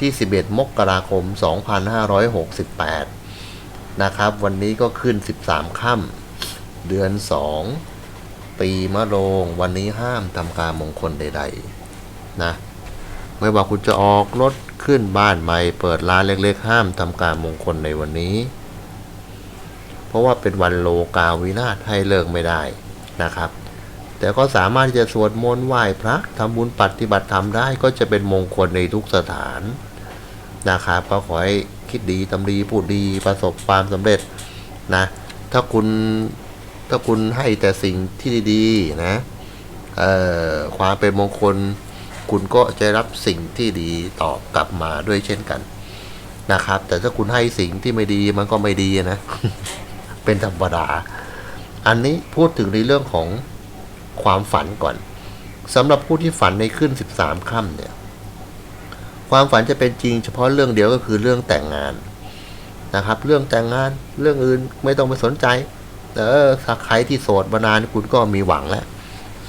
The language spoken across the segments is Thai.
ที่ 11 มกราคม 2568 นะครับ วันนี้ก็ขึ้น 13 ค่ำเดือน 2 ปีมะโรง วันนี้ห้ามทำการมงคลใด ๆ นะ ไม่ว่าคุณจะออกรถขึ้นบ้านใหม่ เปิดร้านเล็กๆ ห้ามทำการมงคลในวันนี้ เพราะว่าเป็นวันโลกาวินาศให้เลิกไม่ได้นะครับแต่ก็สามารถที่จะสวดมนต์ไหว้พระทำบุญปฏิบัติธรรมได้ก็จะเป็นมงคลในทุกสถาน นะครับ ก็ขอให้คิดดีทำดีพูดดีประสบความสำเร็จนะ ถ้าคุณถ้าคุณให้แต่สิ่งที่ดีๆนะความเป็นมงคล คุณก็จะรับสิ่งที่ดีตอบกลับมาด้วยเช่นกันนะครับ แต่ถ้าคุณให้สิ่งที่ไม่ดีมันก็ไม่ดีนะ เป็นธรรมดา อันนี้พูดถึงในเรื่องของความฝันก่อนสำหรับผู้ที่ฝันในขึ้น 13 ค่ำเนี่ย ความฝันจะเป็นจริง เฉพาะเรื่องเดียวก็คือเรื่องแต่งงานนะครับ เรื่องแต่งงานเรื่องอื่นไม่ต้องไปสนใจเออถ้าใครที่โสดมานานคุณก็มีหวังแล้ว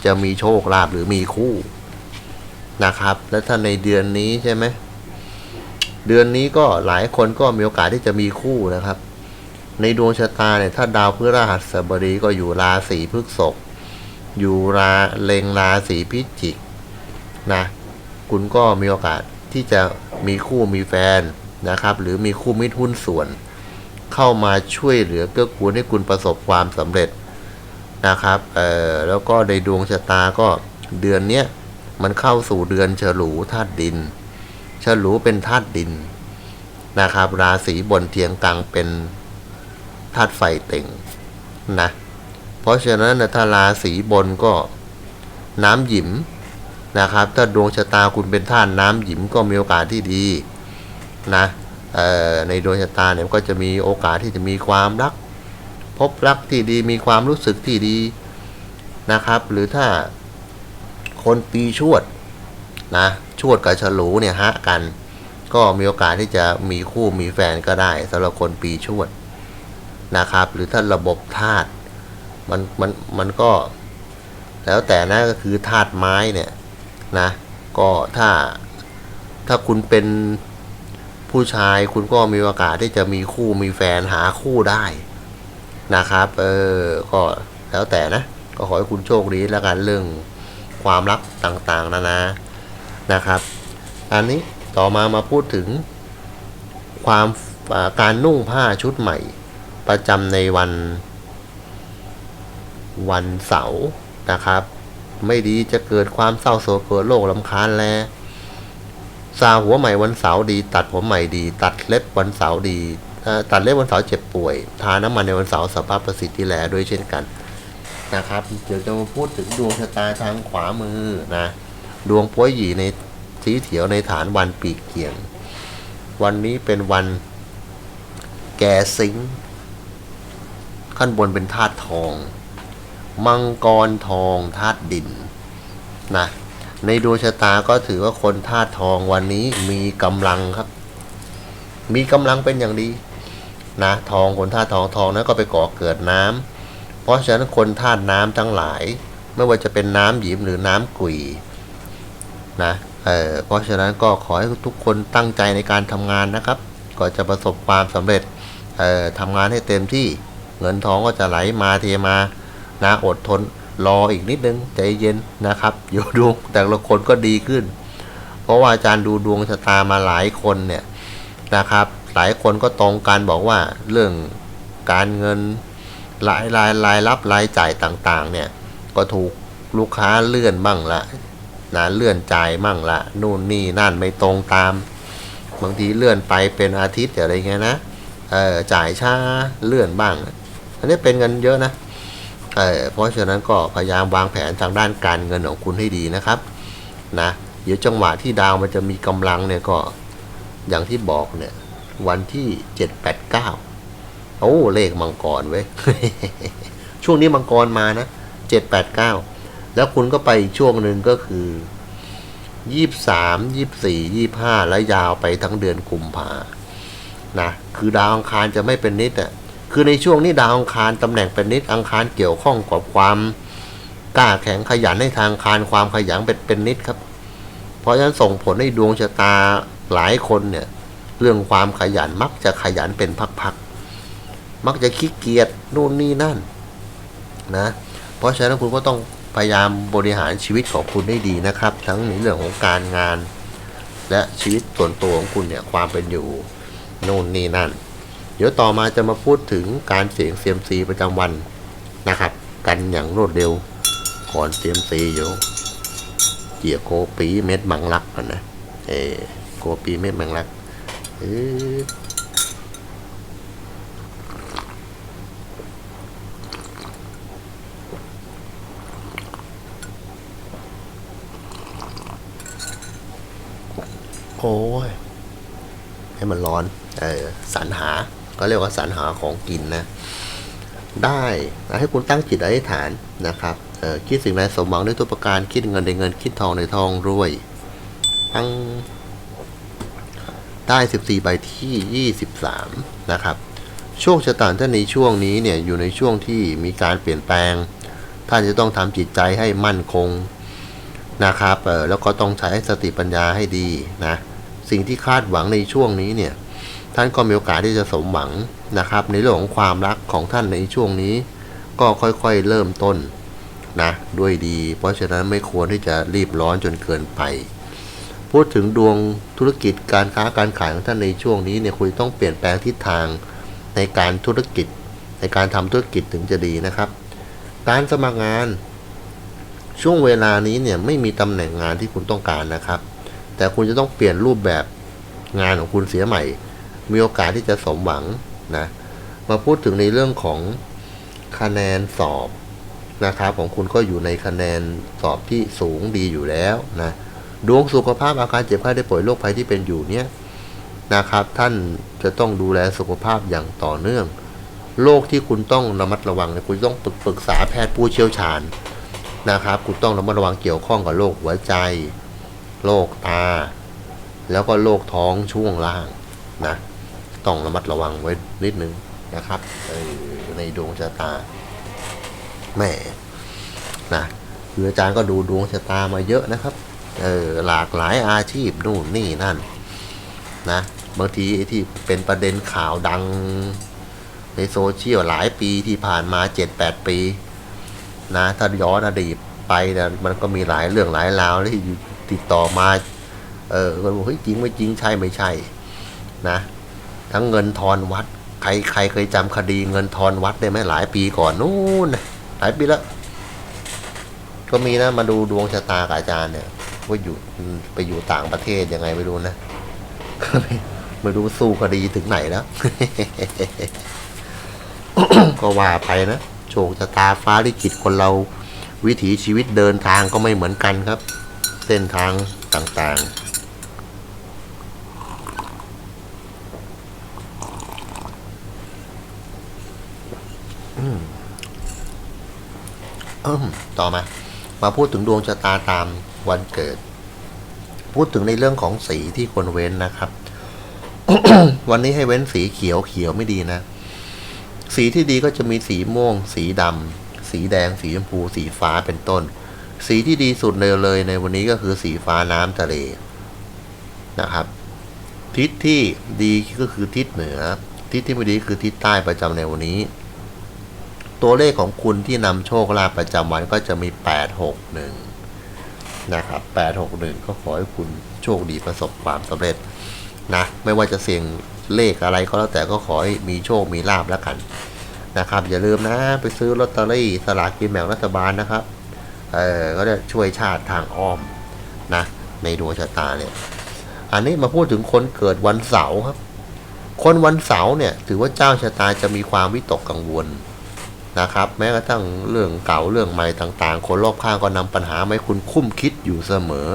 จะมีโชคลาภหรือมีคู่นะครับ และถ้าในเดือนนี้ใช่ไหมเดือนนี้ก็หลายคนก็มีโอกาสที่จะมีคู่นะครับ ในดวงชะตาเนี่ยถ้าดาวพฤหัสบดีก็อยู่ราศีพฤษภอยู่ราเลงราศีพิจิกนะ คุณก็มีโอกาส ที่จะมีคู่มีแฟนนะครับ หรือมีคู่มิตรหุ้นส่วน เข้ามาช่วยเหลือเกื้อกูลให้คุณประสบความสำเร็จนะครับเอ่อแล้วก็ในดวงชะตาก็เดือนเนี้ยมันเข้าสู่เดือนฉลูธาตุดินฉลูเป็นธาตุดินนะครับ ราศีบนเทียงกังเป็นธาตุไฟเต็งนะเพราะฉะนั้นถ้าราศีบนก็น้ำหยิม นะครับ ถ้าดวงชะตาคุณเป็นธาตุน้ำหยิมก็มีโอกาสที่ดีนะในดวงชะตาเนี่ยก็จะมีโอกาสที่จะมีความรัก พบรักที่ดีมีความรู้สึกที่ดีนะครับ หรือถ้าคนปีชวดนะชวดกับฉลูเนี่ยฮะกัน ก็มีโอกาสที่จะมีคู่มีแฟนก็ได้สำหรับคนปีชวดนะครับ หรือถ้าระบบธาตุมันมันมันก็ แล้วแต่นะก็คือธาตุไม้เนี่ย นะ ก็ถ้าถ้าคุณเป็นผู้ชายคุณก็มีโอกาสที่จะมีคู่มีแฟนหาคู่ได้นะครับ เออ ก็แล้วแต่นะ ก็ขอให้คุณโชคดีแล้วกันเรื่องความรักต่างๆนานานะครับ อันนี้ต่อมามาพูดถึงความการนุ่งผ้าชุดใหม่ ประจำในวันวันเสาร์นะครับ ไม่ดีจะเกิดความเศร้าโศกเกิดโรคลำคาญแลซาหัวใหม่วันเสาร์ดี ตัดผมใหม่ดี ตัดเล็บวันเสาร์ดีตัดเล็บวันเสาร์เจ็บป่วย ทาน้ำมันในวันเสาร์สัพพประสิทธิแลด้วยเช่นกันนะครับ เดี๋ยวจะมาพูดถึงดวงชะตาทางขวามือนะ ดวงป้วยหยีในสีเถียวในฐานวันปีกเกียง วันนี้เป็นวันแก่สิง ขั้นบนเป็นธาตุทอง มังกรทองธาตุดินนะในดวงชะตาก็ถือว่าคนธาตุทองวันนี้มีกำลังครับ มีกำลังเป็นอย่างดีนะทองคนธาตุทองทองนั้นก็ไปก่อเกิดน้ำเพราะฉะนั้นคนธาตุน้ำทั้งหลาย ไม่ว่าจะเป็นน้ำหยิมหรือน้ำกุยนะเออเพราะฉะนั้นก็ขอให้ทุกคนตั้งใจในการทำงานนะครับ ก็จะประสบความสำเร็จเออทำงานให้เต็มที่เงินทองก็จะไหลมาเทมา นะอดทนรออีกนิดนึงใจเย็นนะครับ อยู่ดวงแต่ละคนก็ดีขึ้น เพราะว่าอาจารย์ดูดวงชะตามาหลายคนเนี่ยนะครับ หลายคนก็ตรงกันบอกว่าเรื่องการเงินรายรายรายรับรายจ่ายต่างๆ เนี่ยก็ถูกลูกค้าเลื่อนบ้างละนะเลื่อนจ่ายบ้างละนู่นนี่นั่นไม่ตรงตาม บางทีเลื่อนไปเป็นอาทิตย์อะไรเงี้ยนะเออจ่ายช้าเลื่อนบ้าง อันนี้เป็นเงินเยอะนะ เออเพราะฉะนั้นก็พยายามวางแผนทางด้านการเงินของคุณให้ดีนะครับนะเดี๋ยวจังหวะที่ดาวมันจะมีกำลังเนี่ยก็อย่างที่บอกเนี่ย วันที่เจ็ดแปดเก้าโอ้เลขมังกรเว้ยช่วงนี้มังกรมานะเจ็ดแปดเก้าแล้วคุณก็ไปช่วงหนึ่งก็คือยี่สามยี่สี่ยี่ห้าแล้วยาวไปทั้งเดือนกุมภานะคือดาวอังคารจะไม่เป็นนิดอะ คือในช่วงนี้ดาวอังคารตำแหน่งเป็นนิดอังคารเกี่ยวข้องกับความกล้าแข็งขยันในทางคารความขยันเป็นเป็นนิดครับ เพราะฉะนั้นส่งผลให้ดวงชะตาหลายคนเนี่ยเรื่องความขยันมักจะขยันเป็นพักๆมักจะขี้เกียจนู่นนี่นั่นนะเพราะฉะนั้นคุณก็ต้องพยายามบริหารชีวิตของคุณได้ดีนะครับ ทั้งในเรื่องของการงาน และชีวิตส่วนตัวของคุณเนี่ยความเป็นอยู่นู่นนี่นั่น เดี๋ยวต่อมาจะมาพูดถึงการเสี่ยงเซียมซีประจำวันนะครับ กันอย่างรวดเร็วก่อนเซียมซีอยู่เกี่ยโกปีเม็ดมังลักก่อนนะเออโกปีเม็ดมังลักเออโอ้ย ให้มันร้อน เออสรรหา ก็เรียกว่าสรรหาของกินนะได้ให้คุณตั้งจิตอธิษฐานนะครับคิดสิ่งใดสมหวังด้วยตัวประการคิดเงินในเงินคิดทองในทองรวยตั้งได้ 14ใบที่ 23 นะครับโชคชะตาท่านในช่วงนี้เนี่ยอยู่ในช่วงที่มีการเปลี่ยนแปลง ท่านจะต้องทำจิตใจให้มั่นคงนะครับแล้วก็ต้องใช้สติปัญญาให้ดีนะสิ่งที่คาดหวังในช่วงนี้เนี่ย ท่านก็มีโอกาสที่จะสมหวังนะครับ ในเรื่องของความรักของท่านในช่วงนี้ ก็ค่อยๆเริ่มต้นนะด้วยดี เพราะฉะนั้นไม่ควรที่จะรีบร้อนจนเกินไป พูดถึงดวงธุรกิจการค้าการขายของท่านในช่วงนี้เนี่ยคุณต้องเปลี่ยนแปลงทิศทางในการธุรกิจ ในการทำธุรกิจถึงจะดีนะครับ การสมัครงาน ช่วงเวลานี้เนี่ยไม่มีตำแหน่งงานที่คุณต้องการนะครับ แต่คุณจะต้องเปลี่ยนรูปแบบงานของคุณเสียใหม่ มีโอกาสที่จะสมหวังนะมาพูดถึงในเรื่องของคะแนนสอบนะครับของคุณก็อยู่ในคะแนนสอบที่สูงดีอยู่แล้วนะดวงสุขภาพอาการเจ็บไข้ได้ป่วยโรคภัยที่เป็นอยู่เนี่ยนะครับ ท่านจะต้องดูแลสุขภาพอย่างต่อเนื่องโรคที่คุณต้องระมัดระวังเนี่ยคุณต้องปรึกษาแพทย์ผู้เชี่ยวชาญนะครับ คุณต้องระมัดระวังเกี่ยวข้องกับโรคหัวใจโรคตา แล้วก็โรคท้องช่วงล่างนะ ต้องระมัดระวังไว้นิดนึงนะครับในดวงชะตาแหม่นะคืออาจารย์ก็ดูดวงชะตามาเยอะนะครับเออหลากหลายอาชีพนู่นนี่นั่นนะบางทีที่เป็นประเด็นข่าวดัง ในโซเชียลหลายปีที่ผ่านมาเจ็ดแปดปี นะถ้าย้อนอดีตไปนี่ยมันก็มีหลายเรื่องหลายราวที่ติดต่อมา เออก็บอกเฮ้ยจริงไม่จริงใช่ไม่ใช่ นะ ทั้งเงินทอนวัด ใครใครเคยจำคดีเงินทอนวัดได้ไหมหลายปีก่อนนู่นนะหลายปีแล้ว ก็มีนะมาดูดวงชะตากับอาจารย์เนี่ยว่าอยู่ไปอยู่ต่างประเทศยังไงไม่รู้นะก็ไม่ไม่รู้สู้คดีถึงไหนแล้ว ก็ว่าไปนะโชคชะตาฟ้าลิขิตคนเรา วิถีชีวิตเดินทางก็ไม่เหมือนกันครับ เส้นทางต่างๆ อืมเอิ่มต่อมา มาพูดถึงดวงชะตาตามวันเกิด พูดถึงในเรื่องของสีที่ควรเว้นนะครับ วันนี้ให้เว้นสีเขียวเขียวไม่ดีนะ สีที่ดีก็จะมีสีม่วง สีดำสีแดง สีชมพู สีฟ้าเป็นต้น สีที่ดีสุดเลยเลยในวันนี้ก็คือสีฟ้าน้ำทะเลนะครับ ทิศที่ดีก็คือทิศเหนือ ทิศที่ไม่ดีคือทิศใต้ประจำในวันนี้ ตัวเลขของคุณที่นำโชคลาภประจำวันก็จะมี 861 นะครับ 861 ก็ขอให้คุณโชคดีประสบความสำเร็จนะไม่ว่าจะเสี่ยงเลขอะไรก็แล้วแต่ก็ขอให้มีโชคมีลาบแล้วกันนะครับ อย่าลืมนะไปซื้อลอตเตอรี่สลากกินแบ่งรัฐบาลนะครับเออก็จะช่วยชาติทางอ้อมนะในดวงชะตาเนี่ยอันนี้มาพูดถึงคนเกิดวันเสาร์ครับ คนวันเสาร์เนี่ย ถือว่าเจ้าชะตาจะมีความวิตกกังวล นะครับ แม้กระทั่งเรื่องเก่าเรื่องใหม่ต่างๆ คนรอบข้างก็นำปัญหามาให้คุณคุ้มคิดอยู่เสมอ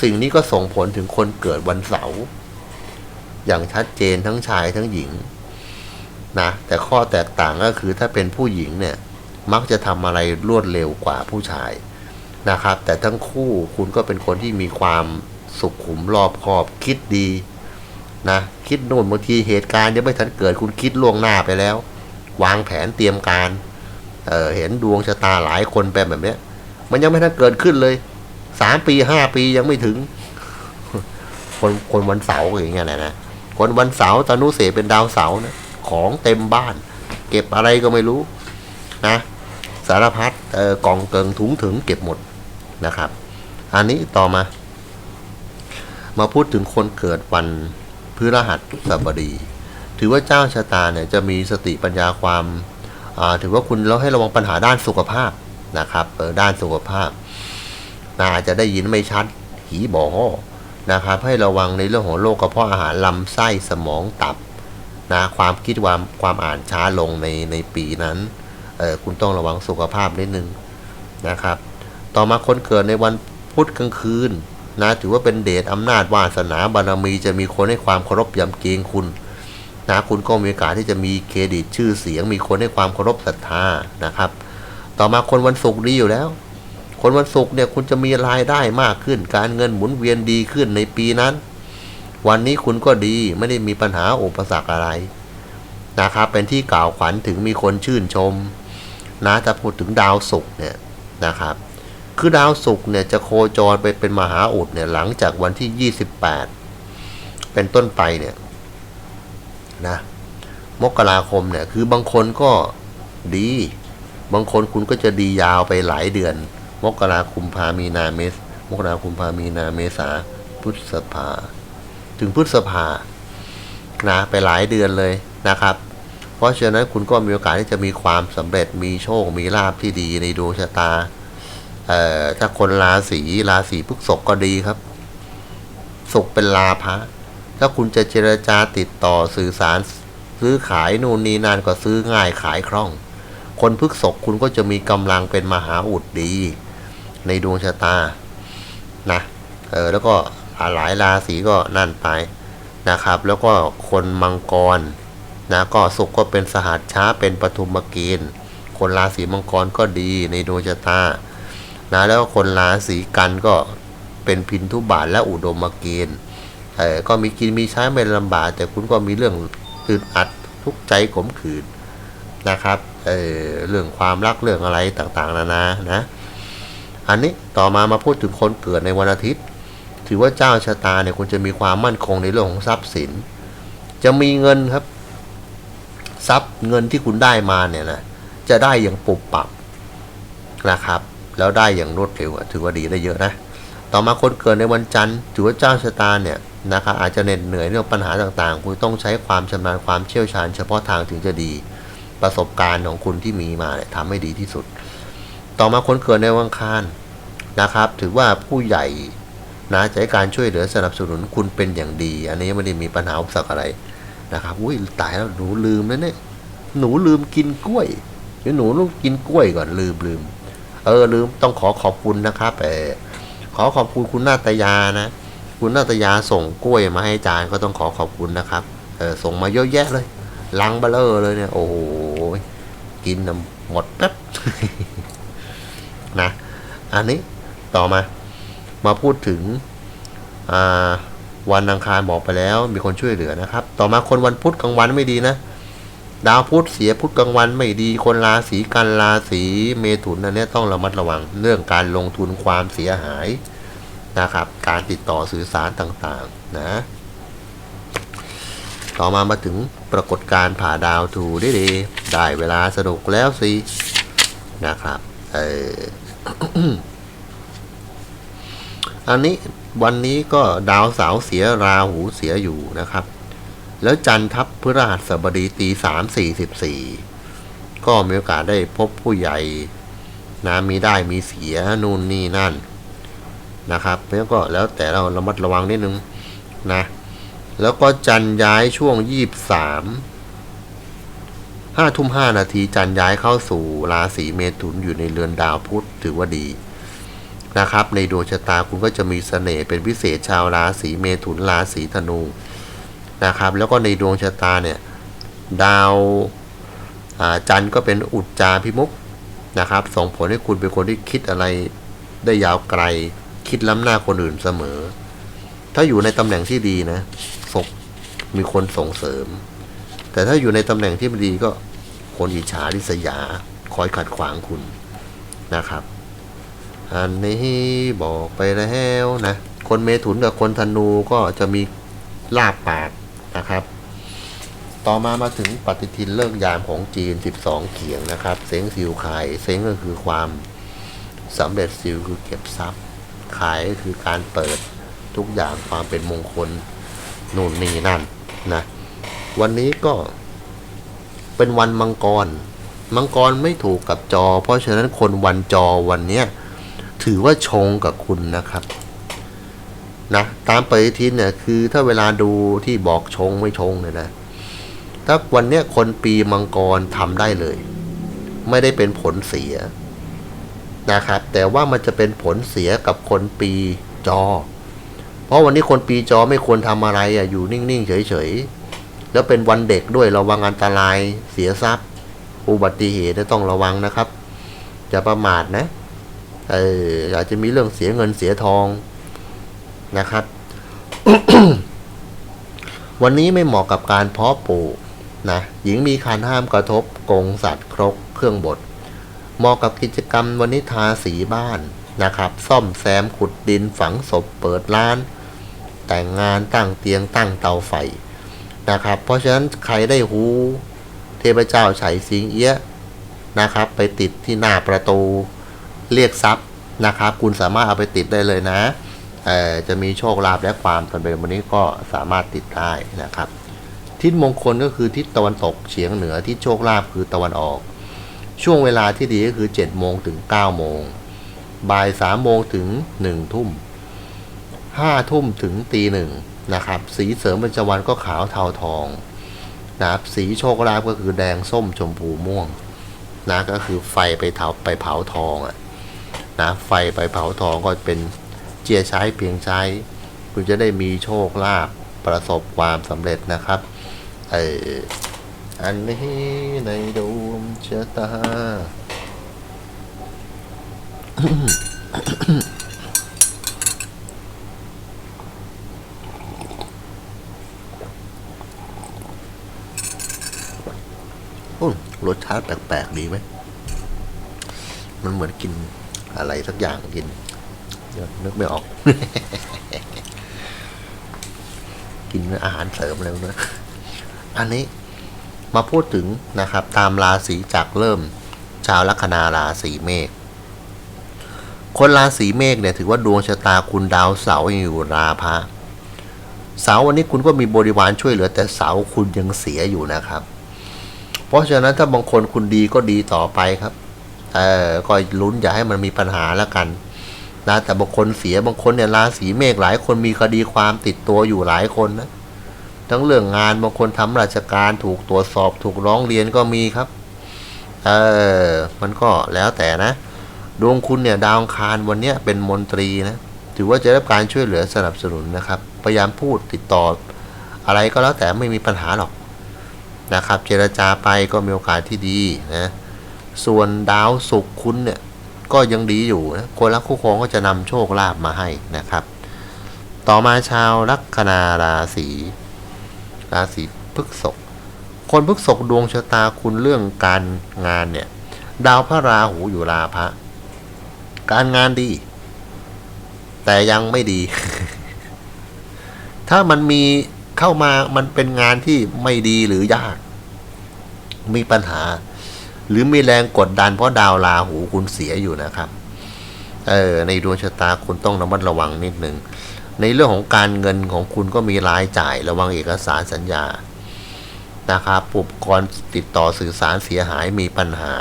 สิ่งนี้ก็ส่งผลถึงคนเกิดวันเสาร์อย่างชัดเจนทั้งชายทั้งหญิงนะแต่ข้อแตกต่างก็คือถ้าเป็นผู้หญิงเนี่ยมักจะทำอะไรรวดเร็วกว่าผู้ชายนะครับ แต่ทั้งคู่คุณก็เป็นคนที่มีความสุขุมรอบคอบคิดดีนะคิดโน่นบางทีเหตุการณ์ยังไม่ทันเกิดคุณคิดล่วงหน้าไปแล้ว วางแผนเตรียมการเเห็นดวงชะตาหลายคนเป็นแบบนี้มันยังไม่ทันเกิดขึ้นเลยสามปีห้าปียังไม่ถึง คนคนวันเสาร์อย่างเงี้ยนะนะคนวันเสาร์ตานุเสเป็นดาวเสาร์นะของเต็มบ้าน เก็บอะไรก็ไม่รู้นะสารพัดเออกองเกิงถุงถึงเก็บหมดนะครับ อันนี้ต่อมา มาพูดถึงคนเกิดวันพฤหัสบดี ถือว่าเจ้าชะตาเนี่ยจะมีสติปัญญาความถือว่าคุณเราให้ระวังปัญหาด้านสุขภาพนะครับด้านสุขภาพนาอาจจะได้ยินไม่ชัดหีบอนะครับ ให้ระวังในเรื่องของโรคกระเพาะอาหารลำไส้สมองตับนะความคิดความความอ่านช้าลงในในปีนั้นเออคุณต้องระวังสุขภาพนิดนึงนะครับ ต่อมาคนเกิดในวันพุธกลางคืนนะถือว่าเป็นเดชอำนาจวาสนาบารมีจะมีคนให้ความเคารพยำเกรงคุณ นะคุณก็มีโอกาสที่จะมีเครดิตชื่อเสียง มีคนให้ความเคารพศรัทธานะครับ ต่อมาคนวันศุกร์ดีอยู่แล้ว คนวันศุกร์เนี่ยคุณจะมีรายได้มากขึ้น การเงินหมุนเวียนดีขึ้นในปีนั้น วันนี้คุณก็ดีไม่ได้มีปัญหาอุปสรรคอะไรนะครับเป็นที่กล่าวขวัญถึงมีคนชื่นชมนะถ้าพูดถึงดาวศุกร์เนี่ยนะครับ คือดาวศุกร์เนี่ยจะโคจรไปเป็นมหาอุดเนี่ยหลังจากวันที่ 28 เป็นต้นไปเนี่ย นะมกราคมเนี่ยคือบางคนก็ดี บางคนคุณก็จะดียาวไปหลายเดือน มกราคุมพามีนาเมษมกราคุมพามีนาเมษาพฤษภา ถึงพฤษภานะไปหลายเดือนเลยนะครับ เพราะฉะนั้นคุณก็มีโอกาสที่จะมีความสำเร็จมีโชค มีลาภที่ดีในดวงชะตาเอ่อถ้าคนราศีราศีพฤษภก็ดีครับศุกเป็นลาภะ ถ้าคุณจะเจรจาติดต่อสื่อสารซื้อขายนู่นนี่นั่นก็ซื้อง่ายขายคล่อง คนพฤกษภคุณก็จะมีกำลังเป็นมหาอุดดี ในดวงชะตานะเออแล้วก็หลายราศีก็นั่นไปนะครับ แล้วก็คนมังกรนะก็สุขก็เป็นสหัสช้าเป็นปฐุมกณฑ์คนราศีมังกรก็ดีในดวงชะตานะแล้วคนราศีกันก็เป็นพินทุบาทและอุดมเกณฑ์ ก็มีกินมีใช้ไม่ลำบาก แต่คุณก็มีเรื่องอึดอัดทุกใจขมขื่นนะครับเออเรื่องความรักเรื่องอะไรต่างๆนานานะ อันนี้ต่อมามาพูดถึงคนเกิดในวันอาทิตย์ ถือว่าเจ้าชะตาเนี่ยคุณจะมีความมั่นคงในเรื่องของทรัพย์สิน จะมีเงินครับ ทรัพย์เงินที่คุณได้มาเนี่ยนะจะได้อย่างปุบปับนะครับ แล้วได้อย่างรวดเร็วถือว่าดีได้เยอะนะ ต่อมาคนเกิดในวันจันทร์ถือว่าเจ้าชะตาเนี่ยนะครับอาจจะเหน็ดเหนื่อยเรื่องปัญหาต่างๆ คุณต้องใช้ความชำนาญความเชี่ยวชาญ เฉพาะทางถึงจะดี ประสบการณ์ของคุณที่มีมาเนี่ยทำให้ดีที่สุด ต่อมาคนเกิดในวันคารนะครับ ถือว่าผู้ใหญ่นะจะให้การช่วยเหลือสนับสนุนคุณเป็นอย่างดี อันนี้ไม่ได้มีปัญหาอุปสรรคอะไรนะครับอุ้ยตายแล้วหนูลืมแล้วเนี่ยหนูลืมกินกล้วยเดี๋ยวหนูต้องกินกล้วยก่อนลืมลืมเออลืมต้องขอขอบคุณนะครับเออ อขอบคุณคุณนาตยานะ คุณนาตยาส่งกล้วยมาให้อาจารย์ก็ต้องขอขอบคุณนะครับเออส่งมาเยอะแยะเลย ลังเบลเลอร์เลยเนี่ย โอ้โหกินหมดแป๊บนะ อันนี้ต่อมา มาพูดถึงวันอังคารบอกไปแล้ว มีคนช่วยเหลือนะครับ ต่อมาคนวันพุธกลางวันไม่ดีนะ ดาวพุธเสียพุธกลางวันไม่ดีคนราศีกันราศีเมถุนอันนี้ต้องระมัดระวังเรื่องการลงทุนความเสียหายนะครับ การติดต่อสื่อสารต่างๆนะ ต่อมามาถึงปรากฏการผ่าดาวทูได้ดีได้เวลาสนุกแล้วสินะครับเอออันนี้วันนี้ก็ดาวเสาเสียราหูเสียอยู่นะครับ แล้วจันทร์ทับพฤหัสบดีตีสามสี่สิบสี่ก็มีโอกาสได้พบผู้ใหญ่นะมีได้มีเสียนู่นนี่นั่นนะครับแล้วก็แล้วแต่เราระมัดระวังนิดนึงนะแล้วก็จันย้ายช่วงยี่บสามห้าทุ่มห้านาทีจันย้ายเข้าสู่ราศีเมถุนอยู่ในเรือนดาวพุธถือว่าดีนะครับ ในดวงชะตาคุณก็จะมีเสน่ห์เป็นพิเศษชาวราศีเมถุนราศีธนู นะครับ แล้วก็ในดวงชะตาเนี่ยดาวาจันทร์ก็เป็นอุจจาพิมุกนะครับส่งผลให้คุณเป็นคนที่คิดอะไรได้ยาวไกล คิดล้ำหน้าคนอื่นเสมอ ถ้าอยู่ในตำแหน่งที่ดีนะศกมีคนส่งเสริม แต่ถ้าอยู่ในตำแหน่งที่ไม่ดีก็คนอิจฉาริษยา คอยขัดขวางคุณนะครับ อันนี้บอกไปแล้วนะ คนเมถุนกับคนธนูก็จะมีลาบปาก นะครับ ต่อมามาถึงปฏิทินเลิกยามของจีน 12 เขียงนะครับ เซ็งซิวขายเซ็งก็คือความสำเร็จซิวคือเก็บทรัพย์ ขายก็คือการเปิดทุกอย่างความเป็นมงคลนู่นนี่นั่นนะวันนี้ก็เป็นวันมังกร มังกรไม่ถูกกับจอ เพราะฉะนั้นคนวันจอวันเนี้ยถือว่าชงกับคุณนะครับ นะตามปฏิทินเนี่ยคือถ้าเวลาดูที่บอกชงไม่ชงเนี่ยนะ ถ้าวันเนี้ยคนปีมังกรทำได้เลย ไม่ได้เป็นผลเสียนะครับ แต่ว่ามันจะเป็นผลเสียกับคนปีจอ เพราะวันนี้คนปีจอไม่ควรทำอะไรอะอยู่นิ่งๆเฉยๆแล้วเป็นวันเด็กด้วยระวังอันตรายเสียทรัพย์ อุบัติเหตุต้องระวังนะครับจะประมาทนะเอออาจจะมีเรื่องเสียเงินเสียทอง นะครับ วันนี้ไม่เหมาะกับการเพาะปลูกนะหญิงมีคันห้ามกระทบกงสัตว์ครกเครื่องบดเหมาะกับกิจกรรมวันนี้ทาสีบ้านนะครับ ซ่อมแซมขุดดินฝังศพเปิดร้าน แต่งงานตั้งเตียงตั้งเตาไฟนะครับ เพราะฉะนั้นใครได้หูเทพเจ้าไฉสิงเอี้ยะนะครับ ไปติดที่หน้าประตูเรียกทรัพย์นะครับ คุณสามารถเอาไปติดได้เลยนะ จะมีโชคลาภและความสำเร็จวันนี้ก็สามารถติดได้นะครับ ทิศมงคลก็คือทิศตะวันตกเฉียงเหนือทิศโชคลาภคือตะวันออก ช่วงเวลาที่ดีก็คือ7โมงถึง9โมงบ่าย3โมงถึง1ทุ่ม5ทุ่มถึงตีหนึ่งนะครับ สีเสริมประจวันก็ขาวเทาทองนะครับสีโชคลาภก็คือแดงส้มชมพูม่วงนะก็คือไฟไปเผาไปเผาทองอะนะไฟไปเผาทองก็เป็น เจียใช้เพียงใช้ คุณจะได้มีโชคลาภประสบความสำเร็จนะครับเอออันนี้ในดวงชะตาอุ้ยรสชาติแปลกๆดีไหม มันเหมือนกินอะไรสักอย่างกิน นึกไม่ออก กินอาหารเสริมแล้วนะ อันนี้มาพูดถึงนะครับ ตามราศีจากเริ่ม ชาวลัคนาราศีเมษคนราศีเมษเนี่ยถือว่าดวงชะตาคุณดาวเสาร์ยังอยู่ราพะเสาวันนี้คุณก็มีบริวารช่วยเหลือ แต่เสาคุณยังเสียอยู่นะครับ เพราะฉะนั้นถ้าบางคนคุณดีก็ดีต่อไปครับ เออก็ลุ้นอย่าให้มันมีปัญหาแล้วกัน นะแต่บางคนเสียบางคนเนี่ยราศีเมษหลายคนมีคดีความติดตัวอยู่หลายคนนะทั้งเรื่องงานบางคนทำราชการถูกตรวจสอบถูกร้องเรียนก็มีครับ เออมันก็แล้วแต่นะดวงคุณเนี่ยดาวคารวันเนี้ยเป็นมนตรีนะถือว่าจะได้รับการช่วยเหลือสนับสนุนนะครับ พยายามพูดติดต่อ อะไรก็แล้วแต่ไม่มีปัญหาหรอกนะครับ เจรจาไปก็มีโอกาสที่ดีนะส่วนดาวศุกร์คุณเนี่ย ก็ยังดีอยู่นะคนรักคู่ครองก็จะนำโชคลาภมาให้นะครับ ต่อมาชาวลัคนาราศีราศีพฤษภคนพฤษภดวงชะตาคุณเรื่องการงานเนี่ย ดาวพระราหูอยู่ราพะการงานดี แต่ยังไม่ดี ถ้ามันมีเข้ามามันเป็นงานที่ไม่ดีหรือยาก มีปัญหา หรือมีแรงกดดันเพราะดาวราหูคุณเสียอยู่นะครับ เออ ในดวงชะตาคุณต้องระมัดระวังนิดหนึ่ง ในเรื่องของการเงินของคุณก็มีรายจ่ายระวังเอกสารสัญญา นะครับอุปกรณ์ติดต่อสื่อสารเสียหายมีปัญหา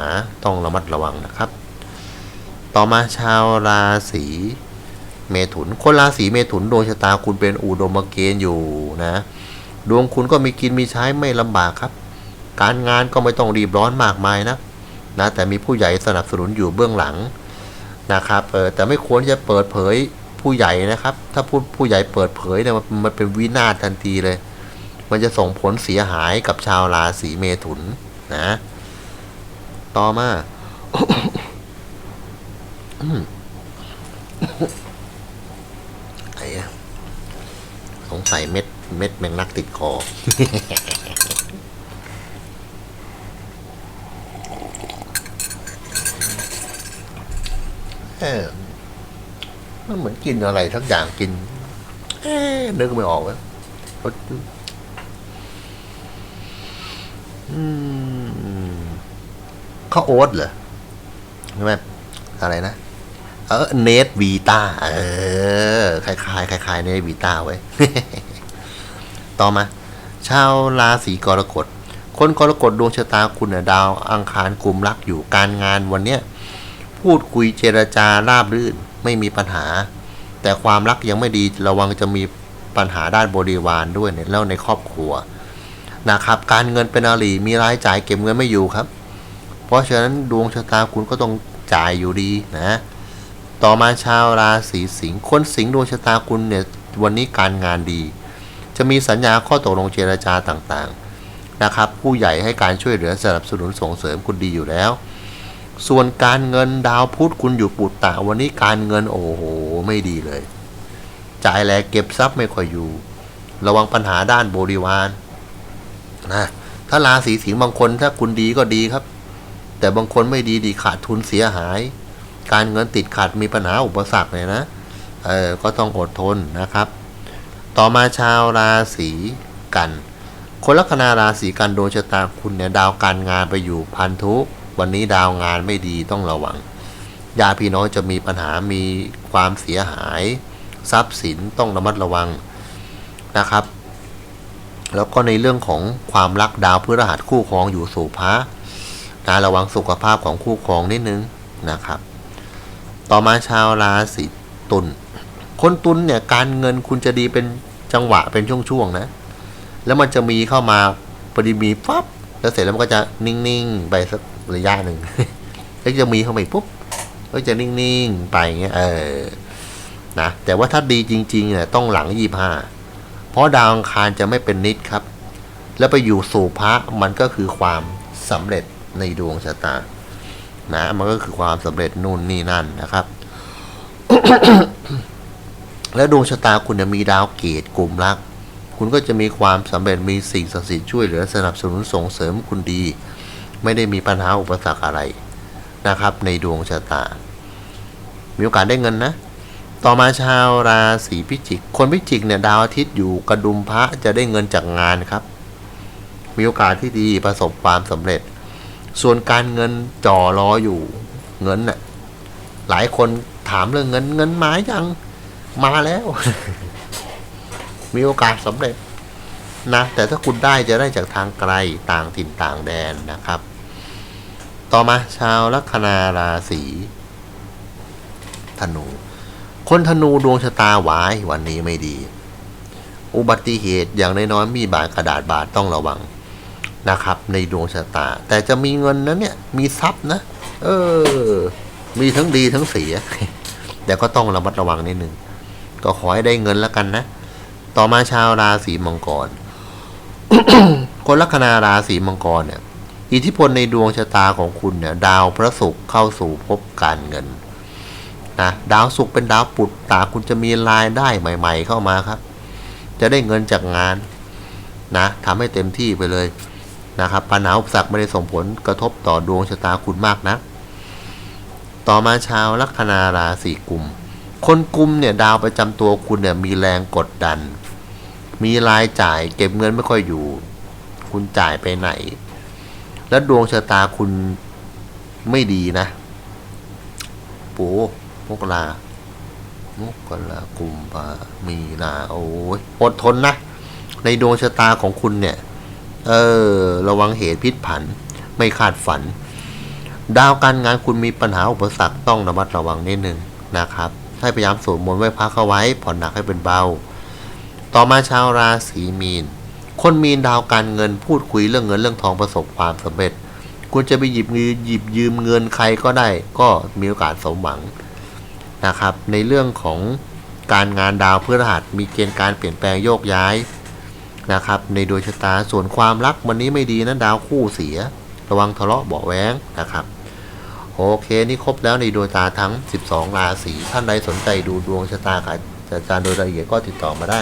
ต้องระมัดระวังนะครับ ต่อมาชาวราศีเมถุน คนราศีเมถุนดวงชะตาคุณเป็นอุดมเกณฑ์อยู่นะ ดวงคุณก็มีกินมีใช้ไม่ลำบากครับ การงานก็ไม่ต้องรีบร้อนมากมายนะนะแต่มีผู้ใหญ่สนับสนุนอยู่เบื้องหลังนะครับเออแต่ไม่ควรจะเปิดเผยผู้ใหญ่นะครับ ถ้าพูดผู้ใหญ่เปิดเผยเนี่ยมันเป็นวินาศทันทีเลย มันจะส่งผลเสียหายกับชาวราศีเมถุนนะต่อมาไอ้สงสัยเม็ดเม็ดแมงลักติดคอ เออ มันเหมือนกินอะไรทั้งอย่างกินเอ๊นึกไม่ออกเลยอืมข้าวโอ๊ตเหรอใช่ไหมอะไรนะ เออเนทวีตาเออ คล้ายๆคล้ายๆเนทวีตาไว้ ต่อมา ชาวราศีกรกฎ คนกรกฎดวงชะตาคุณน่ะดาว อังคารกลุ่มรักอยู่การงานวันเนี้ย พูดคุยเจรจาราบรื่นไม่มีปัญหา แต่ความรักยังไม่ดีระวังจะมีปัญหาด้านบริวารด้วยเนี่ยแล้วในครอบครัวนะครับ การเงินเป็นอาลีมีรายจ่ายเก็บเงินไม่อยู่ครับ เพราะฉะนั้นดวงชะตาคุณก็ต้องจ่ายอยู่ดีนะ ต่อมาชาวราศีสิงห์คนสิงห์ดวงชะตาคุณเนี่ยวันนี้การงานดี จะมีสัญญาข้อตกลงเจรจาต่างๆนะครับ ผู้ใหญ่ให้การช่วยเหลือสนับสนุนส่งเสริมคุณดีอยู่แล้ว ส่วนการเงินดาวพุธคุณอยู่ปุตตะวันนี้การเงินโอ้โหไม่ดีเลย จ่ายแลเก็บทรัพย์ไม่ค่อยอยู่ ระวังปัญหาด้านบริวารนะถ้าราศีสิงห์บางคนถ้าคุณดีก็ดีครับ แต่บางคนไม่ดีดีขาดทุนเสียหาย การเงินติดขัดมีปัญหาอุปสรรคเลยนะเออก็ต้องอดทนนะครับ ต่อมาชาวราศีกัน คนลัคนาราศีกันดวงชะตาคุณเนี่ยดาวการงานไปอยู่พันธุ วันนี้ดาวงานไม่ดีต้องระวังญาติพี่น้องจะมีปัญหามีความเสียหาย ทรัพย์สินต้องระมัดระวังนะครับ แล้วก็ในเรื่องของความรักดาวพฤหัสคู่ครองอยู่สู่พระนะระวังสุขภาพของคู่ครองนิดนึงนะครับ ต่อมาชาวราศีตุลคนตุลเนี่ยการเงินคุณจะดีเป็นจังหวะเป็นช่วงๆนะ แล้วมันจะมีเข้ามาพอดีมีฟับแล้วเสร็จแล้วมันก็จะนิ่งๆไปสัก ระยะหนึ่งแล้วจะมีเข้ามาอีกปุ๊บก็จะนิ่งๆไปอย่างเงี้ยเออนะแต่ว่าถ้าดีจริงๆเนี่ยต้องหลังยี่ห้าเพราะดาวอังคารจะไม่เป็นนิดครับ แล้วไปอยู่สู่พระมันก็คือความสำเร็จในดวงชะตา นะมันก็คือความสำเร็จนู่นนี่นั่นนะครับ แล้วดวงชะตาคุณจะมีดาวเกตกลุ่มรัก คุณก็จะมีความสำเร็จมีสิ่งศักดิ์สิทธิ์ช่วยเหลือสนับสนุนส่งเสริมคุณดี ไม่ได้มีปัญหาอุปสรรคอะไรนะครับ ในดวงชะตา มีโอกาสได้เงินนะ ต่อมาชาวราศีพิจิก คนพิจิกเนี่ยดาวอาทิตย์อยู่กระดุมพระจะได้เงินจากงานครับ มีโอกาสที่ดีประสบความสำเร็จ ส่วนการเงินจ่อรออยู่เงินน่ะหลายคนถามเรื่องเงินเงินมายังมาแล้ว มีโอกาสสำเร็จนะแต่ถ้าคุณได้จะได้จากทางไกลต่างถิ่นต่างแดนนะครับ ต่อมาชาวลัคนาราศีธนู คนธนูดวงชะตาหวายวันนี้ไม่ดี อุบัติเหตุอย่างน้อยๆมีบาดกระดาษบาดต้องระวังนะครับ ในดวงชะตา แต่จะมีเงินนะเนี่ย มีทรัพย์นะ เออ มีทั้งดีทั้งเสีย แต่ก็ต้องระมัดระวังนิดนึง ก็ขอให้ได้เงินแล้วกันนะ ต่อมาชาวราศีมังกร คนลัคนาราศีมังกรเนี่ย อิทธิพลในดวงชะตาของคุณเนี่ย ดาวพระศุกร์เข้าสู่ภพการเงินนะดาวศุกร์เป็นดาวปุตตาคุณจะมีรายได้ใหม่ ๆ เข้ามาครับ จะได้เงินจากงานนะทำให้เต็มที่ไปเลยนะครับปัญหาอุปสรรคไม่ได้ส่งผลกระทบต่อดวงชะตาคุณมากนะ ต่อมาชาวลัคนาราศีกุม คนกุมเนี่ยดาวประจำตัวคุณเนี่ยมีแรงกดดัน มีรายจ่ายเก็บเงินไม่ค่อยอยู่ คุณจ่ายไปไหน แล้วดวงชะตาคุณไม่ดีนะปูมกรามกรากุมภามีนาโอ้ยอดทนนะ ในดวงชะตาของคุณเนี่ย เออ ระวังเหตุพิษผัน ไม่คาดฝัน ดาวการงานคุณมีปัญหาอุปสรรคต้องระมัดระวังนิดนึงนะครับ ให้พยายามสวดมนต์ไว้พระเข้าไว้ ผ่อนหนักให้เป็นเบา ต่อมาชาวราศีมีน คนมีดาวการเงินพูดคุยเรื่องเงินเรื่องทองประสบความสำเร็จคุณจะไปหยิบเงินหยิบยืมเงินใครก็ได้ ก็มีโอกาสสมหวังนะครับ ในเรื่องของการงานดาวพฤหัสมีเกณฑ์การเปลี่ยนแปลงโยกย้ายนะครับ ในดวงชะตาส่วนความรักวันนี้ไม่ดีนะดาวคู่เสีย ระวังทะเลาะเบาแว้งนะครับโอเคนี่ครบแล้วในดวงตาทั้ง 12 ราศีท่านใดสนใจดูดวงชะตากับอาจารย์โดยละเอียดก็ติดต่อมาได้